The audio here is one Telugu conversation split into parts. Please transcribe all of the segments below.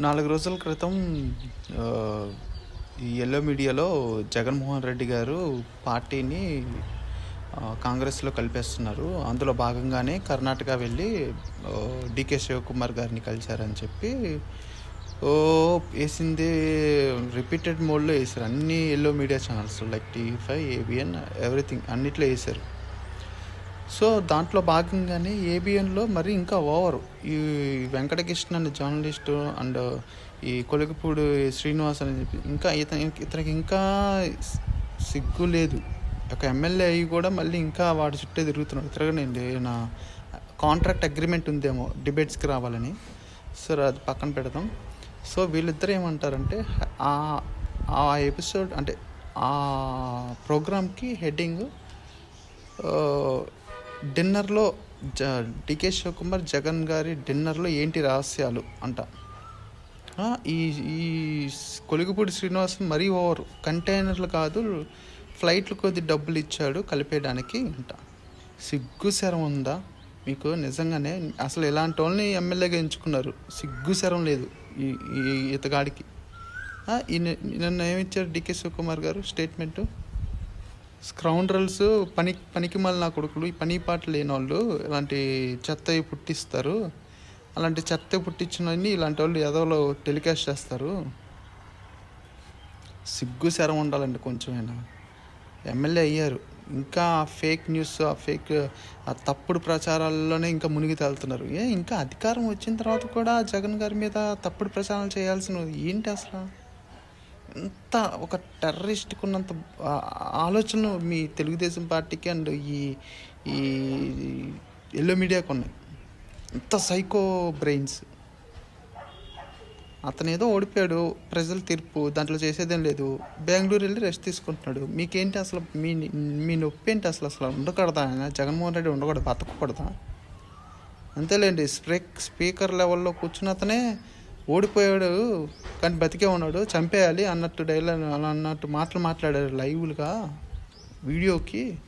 నాలుగు రోజుల క్రితం ఈ ఎల్లో మీడియాలో జగన్మోహన్ రెడ్డి గారు పార్టీని కాంగ్రెస్లో కలిపేస్తున్నారు. అందులో భాగంగానే కర్ణాటక వెళ్ళి డికే శివకుమార్ గారిని కలిశారని చెప్పి ఓ వేసింది రిపీటెడ్ మోడ్లో వేశారు అన్ని yellow media channels like TV five ABN everything అన్నిట్లో వేశారు సో దాంట్లో భాగంగానే ఏబిఎన్లో మరి ఇంకా ఓవర్. ఈ వెంకటకృష్ణ అనే జర్నలిస్టు అండ్ ఈ కొలికపూడి శ్రీనివాస్ అని చెప్పి ఇంకా ఇతను ఇతనికి ఇంకా సిగ్గు లేదు. ఒక ఎమ్మెల్యే అయ్యి కూడా మళ్ళీ ఇంకా వాడి చుట్టే తిరుగుతున్నాడు. తిరగనండి నా కాంట్రాక్ట్ అగ్రిమెంట్ ఉందేమో డిబేట్స్కి రావాలని. సరే అది పక్కన పెడదాం. సో వీళ్ళిద్దరు ఏమంటారంటే ఆ ఆ ఎపిసోడ్ అంటే ఆ ప్రోగ్రామ్కి హెడ్డింగ్ డిన్నర్లో జ డికే శివకుమార్ జగన్ గారి డిన్నర్లో ఏంటి రహస్యాలు అంట. ఈ ఈ కొలిగిపూడి శ్రీనివాసం మరీ ఓవర్ కంటైనర్లు కాదు ఫ్లైట్లు కొద్ది డబ్బులు ఇచ్చాడు కలిపేయడానికి అంట. సిగ్గు శరం ఉందా? మీకు నిజంగానే అసలు ఇలాంటి వాళ్ళని ఎమ్మెల్యేగా ఎంచుకున్నారు. సిగ్గు శరం లేదు ఈ ఈ ఇతగాడికి. నిన్న ఏమిచ్చారు డికే శివకుమార్ గారు స్టేట్మెంటు? స్క్రౌండ్రల్స్ పని పనికి నా కొడుకులు ఈ పని పాట లేని వాళ్ళు ఇలాంటి చెత్త పుట్టిస్తారు. అలాంటి చెత్త పుట్టించినవన్నీ ఇలాంటి వాళ్ళు ఎదవలో టెలికాస్ట్ చేస్తారు. సిగ్గు శరం ఉండాలండి కొంచెమైనా. ఎమ్మెల్యే అయ్యారు. ఇంకా ఆ ఫేక్ న్యూస్ ఆ ఫేక్ ఆ తప్పుడు ప్రచారాల్లోనే ఇంకా మునిగి తేలుతున్నారు. ఏ ఇంకా అధికారం వచ్చిన తర్వాత కూడా జగన్ గారి మీద తప్పుడు ప్రచారాలు చేయాల్సిన ఏంటి అసలు? ఎంత ఒక టెర్రరిస్ట్కి ఉన్నంత ఆలోచన మీ తెలుగుదేశం పార్టీకి అండ్ ఈ ఈ ఎల్లో మీడియాకు ఉన్నాయి. ఎంత సైకో బ్రెయిన్స్. అతను ఏదో ఓడిపోయాడు ప్రజల తీర్పు దాంట్లో చేసేదేం లేదు. బెంగళూరు వెళ్ళి రెస్ట్ తీసుకుంటున్నాడు. మీకేంటి అసలు మీ మీ నొప్పి ఏంటి అసలు? అసలు ఉండకూడదా? ఆయన జగన్మోహన్ రెడ్డి ఉండకూడదు బతకూడదా అంతేలేండి స్ప్రే స్పీకర్ లెవెల్లో కూర్చున్న అతనే ఓడిపోయాడు కానీ బతికే ఉన్నాడు చంపేయాలి అన్నట్టు డైలాగ్ అలా అన్నట్టు మాటలు మాట్లాడారు లైవ్లుగా వీడియోకి.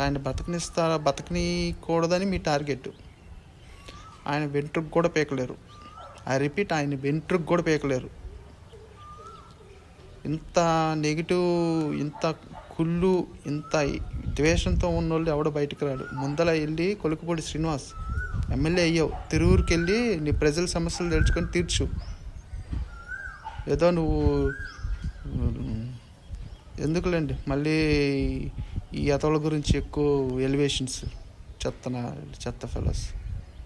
ఆయన బతకనిస్తారా బతకనీయకూడదని మీ టార్గెట్. ఆయన వెంట్రుకు కూడా పీకలేరు. ఐ రిపీట్ ఆయన వెంట్రుకు కూడా పీకలేరు. ఇంత నెగిటివ్ ఇంత కుళ్ళు ఇంత ద్వేషంతో ఉన్నోళ్ళు ఎవడో బయటకు రాడు. ముందల వెళ్ళి కొలుకుపూడి శ్రీనివాస్. ఎమ్మెల్యే అయ్యావు. తిరువురికి వెళ్ళి నీ ప్రజల సమస్యలు తెలుసుకొని తీర్చు. ఏదో నువ్వు ఎందుకులేండి? మళ్ళీ ఈ అతల గురించి ఎక్కువ ఎలివేషన్స్ చెత్తన చెత్త ఫెలోస్